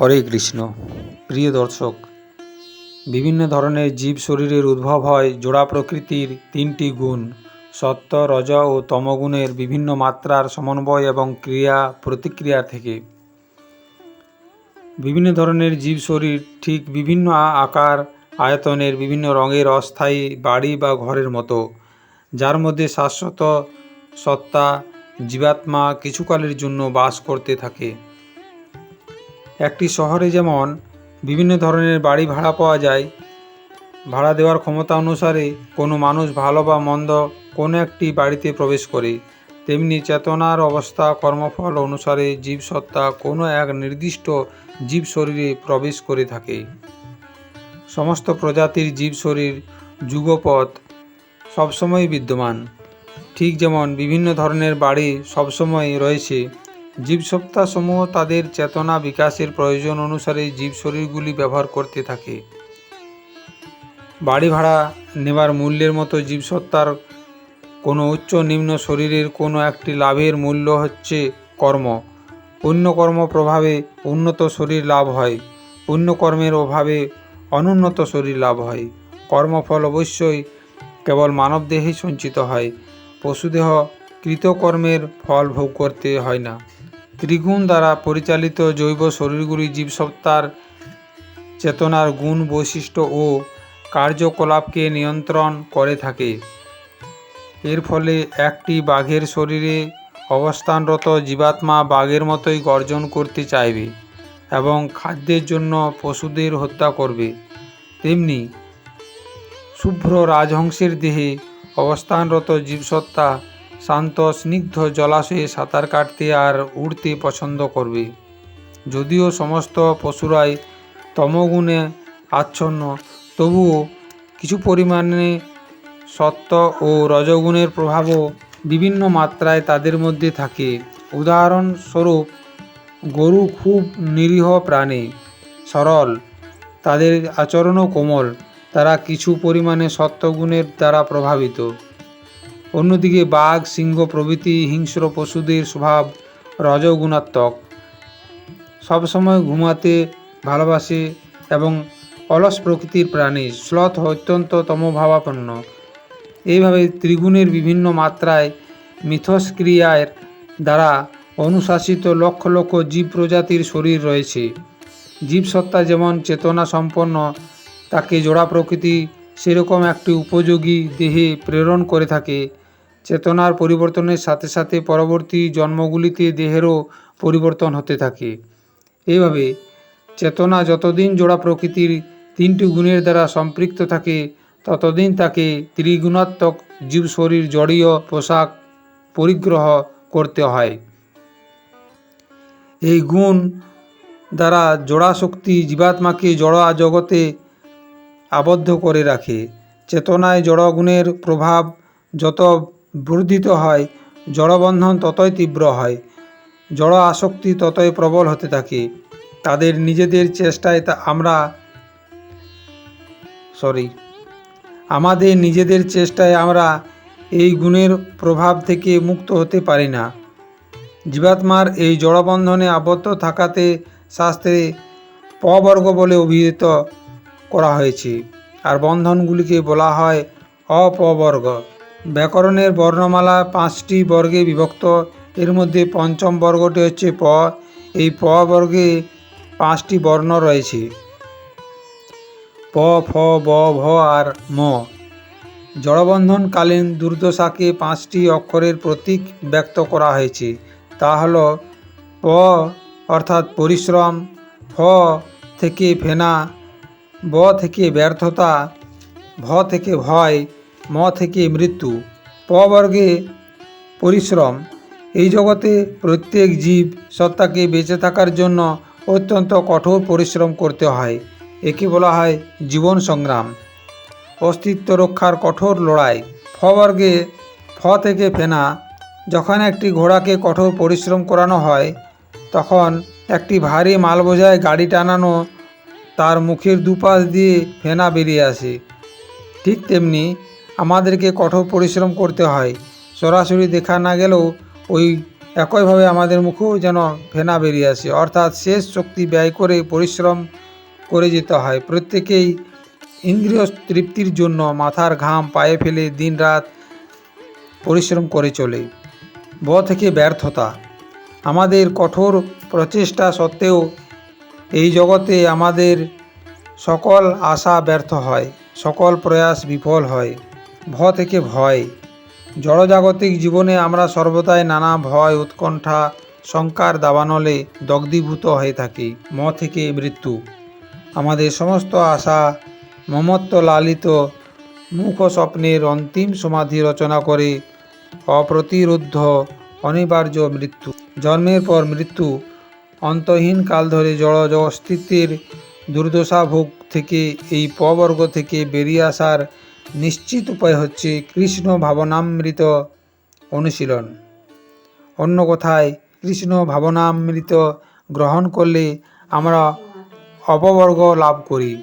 হরে কৃষ্ণ। প্রিয় দর্শক, বিভিন্ন ধরনের জীব শরীরের উদ্ভব হয় জোড়া প্রকৃতির তিনটি গুণ, সত্য, রজ ও তমগুণের বিভিন্ন মাত্রার সমন্বয় এবং ক্রিয়া প্রতিক্রিয়া থেকে। বিভিন্ন ধরনের জীব শরীর ঠিক বিভিন্ন আকার, আয়তনের বিভিন্ন রঙের অস্থায়ী বাড়ি বা ঘরের মতো, যার মধ্যে শাশ্বত সত্তা জীবাত্মা কিছুকালের জন্য বাস করতে থাকে। একটি শহরে যেমন বিভিন্ন ধরনের বাড়ি ভাড়া পাওয়া যায়, ভাড়া দেওয়ার ক্ষমতা অনুসারে কোনো মানুষ ভালো বা মন্দ কোনো একটি বাড়িতে প্রবেশ করে। তেমনি চেতনার অবস্থা, কর্মফল অনুসারে জীবসত্তা কোনো এক নির্দিষ্ট জীব শরীরে প্রবেশ করে থাকে। সমস্ত প্রজাতির জীব শরীর যুগপথ সবসময় বিদ্যমান। ঠিক যেমন বিভিন্ন ধরনের বাড়ি সবসময় রয়েছে জীবসত্তা সমূহ তাদের চেতনা বিকাশের প্রয়োজন অনুসারে জীব শরীরগুলি ব্যবহার করতে থাকে। বাড়ি ভাড়া নেবার মূল্যের মতো জীবসত্তার কোনো উচ্চ নিম্ন শরীরের কোনো একটি লাভের মূল্য হচ্ছে কর্ম। অন্য কর্ম প্রভাবে উন্নত শরীর লাভ হয়, অন্য কর্মের অভাবে অনুন্নত শরীর লাভ হয়। কর্মফল অবশ্যই কেবল মানবদেহেই সঞ্চিত হয়, পশুদেহ কৃতকর্মের ফল ভোগ করতে হয় না। ত্রিগুণ দ্বারা পরিচালিত জৈব শরীরগুলি জীবসত্তার চেতনার গুণ বৈশিষ্ট্য ও কার্যকলাপকে নিয়ন্ত্রণ করে থাকে। এর ফলে একটি বাঘের শরীরে অবস্থানরত জীবাত্মা বাঘের মতোই গর্জন করতে চাইবে এবং খাদ্যের জন্য পশুদের হত্যা করবে। তেমনি শুভ্র রাজহংসের দেহে অবস্থানরত জীবসত্তা শান্ত স্নিগ্ধ জলাশয়ে সাঁতার কাটতে আর উড়তে পছন্দ করবে। যদিও সমস্ত পশুরাই তমগুণে আচ্ছন্ন, তবুও কিছু পরিমাণে সত্য ও রজগুণের প্রভাবও বিভিন্ন মাত্রায় তাদের মধ্যে থাকে। উদাহরণস্বরূপ, গরু খুব নিরীহ প্রাণী, সরল, তাদের আচরণও কোমল, তারা কিছু পরিমাণে সত্ত্বগুণের দ্বারা প্রভাবিত। অন্যদিকে বাঘ, সিংহ প্রভৃতি হিংস্র পশুদের স্বভাব রজগুণাত্মক। সবসময় ঘুমাতে ভালোবাসে এবং অলস প্রকৃতির প্রাণী। শ্লথ অত্যন্ত তমভাবাপন্ন। এইভাবে ত্রিগুণের বিভিন্ন মাত্রায় মিথস্ক্রিয়ার দ্বারা অনুশাসিত লক্ষ লক্ষ জীব প্রজাতির শরীর রয়েছে। জীবসত্তা যেমন চেতনা সম্পন্ন তাকে জোড়া প্রকৃতি সেরকম একটি উপযোগী দেহে প্রেরণ করে থাকে। চেতনার পরিবর্তনের সাথে সাথে পরবর্তী জন্মগুলিতে দেহেরও পরিবর্তন হতে থাকে। এইভাবে চেতনা যতদিন জোড়া প্রকৃতির তিনটি গুণের দ্বারা সম্পৃক্ত থাকে, ততদিন তাকে ত্রিগুণাত্মক জীব শরীর জড়ীয় পোশাক পরিগ্রহ করতে হয়। এই গুণ দ্বারা জোড়া শক্তি জীবাত্মাকে জড়া জগতে আবদ্ধ করে রাখে। চেতনায় জড়গুণের প্রভাব যত বর্ধিত হয়, জড়বন্ধন ততই তীব্র হয়। জড় আসক্তি ততই প্রবল হতে থাকে। তাদের নিজেদের চেষ্টায় তা আমরা সরি, আমাদের নিজেদের চেষ্টায় আমরা এই গুণের প্রভাব থেকে মুক্ত হতে পারি না। জীবাত্মার এই জড়বন্ধনে আবদ্ধ থাকাতে শাস্ত্রে পবর্গ বলে অভিহিত করা হয়েছে। আর বন্ধনগুলিকে বলা হয় অপবর্গ। ব্যাকরণের বর্ণমালা পাঁচটি বর্গে বিভক্ত। এর মধ্যে পঞ্চম বর্গটি হচ্ছে প। এই প বর্গে পাঁচটি বর্ণ রয়েছে। প, ফ, ব, ভ, আর ম। জড়বন্ধনকালীন দুর্দশাকে পাঁচটি অক্ষরের প্রতীক ব্যক্ত করা হয়েছে। তা হল প, অর্থাৎ পরিশ্রম, ফ, থেকে ফেনা ব থেকে ব্যর্থতা, ভ থেকে ভয়, ম থেকে মৃত্যু, প বর্গে পরিশ্রম। এই জগতে প্রত্যেক জীব সত্তাকে বেঁচে থাকার জন্য অত্যন্ত কঠোর পরিশ্রম করতে হয়। একে বলা হয় জীবন সংগ্রাম। অস্তিত্ব রক্ষার কঠোর লড়াই। ফ বর্গে ফ থেকে ফেনা। যখন একটি ঘোড়াকে কঠোর পরিশ্রম করানো হয়, তখন একটি ভারী মাল বোঝায় গাড়ি টানানো তার মুখের দুপাশ দিয়ে ফেনা বেরিয়ে আসে। ঠিক তেমনি আমাদেরকে কঠোর পরিশ্রম করতে হয়। সরাসরি দেখা না গেলেও ওই একইভাবে আমাদের মুখেও যেন ফেনা বেরিয়ে আসে। অর্থাৎ শেষ শক্তি ব্যয় করে পরিশ্রম করে যেতে হয়। প্রত্যেকেই ইন্দ্রিয় তৃপ্তির জন্য মাথার ঘাম পায়ে ফেলে দিনরাত পরিশ্রম করে চলে। ব থেকে ব্যর্থতা। আমাদের কঠোর প্রচেষ্টা সত্ত্বেও এই জগতে আমাদের সকল আশা ব্যর্থ হয়, সকল প্রয়াস বিফল হয়, ভ থেকে ভয়। জড়জাগতিক জীবনে আমরা সর্বদাই নানা ভয়, উৎকণ্ঠা, শঙ্কার দাবানলে দগ্ধীভূত হয়ে থাকি, ম থেকে মৃত্যু। আমাদের সমস্ত আশা মমত্ব লালিত মুখ স্বপ্নের অন্তিম সমাধি রচনা করে অপ্রতিরোধ্য অনিবার্য মৃত্যু। জন্মের পর মৃত্যু অন্তহীন কাল ধরে জড় অস্তিত্বের দুর্দশা ভোগ থেকে, এই পবর্গ থেকে বেরিয়ে আসার নিশ্চিত উপায় হচ্ছে কৃষ্ণ ভাবনামৃত অনুশীলন। অন্য কথায়, কৃষ্ণ ভাবনামৃত গ্রহণ করলে আমরা অপবর্গ লাভ করি,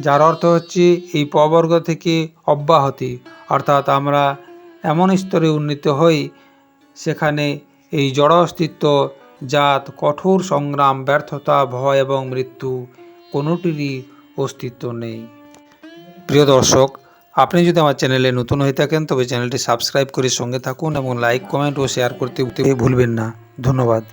যার অর্থ হচ্ছে এই পবর্গ থেকে অব্যাহতি, অর্থাৎ আমরা এমন স্তরে উন্নীত হই, সেখানে এই জড় অস্তিত্ব জাত, কঠোর সংগ্রাম, ব্যর্থতা, ভয় এবং মৃত্যু কোনোটিরই অস্তিত্ব নেই। প্রিয় দর্শক, আপনি যদি আমার চ্যানেলে নতুন হয়ে থাকেন, তবে চ্যানেলটি সাবস্ক্রাইব করে সঙ্গে থাকুন এবং লাইক, কমেন্ট ও শেয়ার করতে ভুলবেন না। ধন্যবাদ।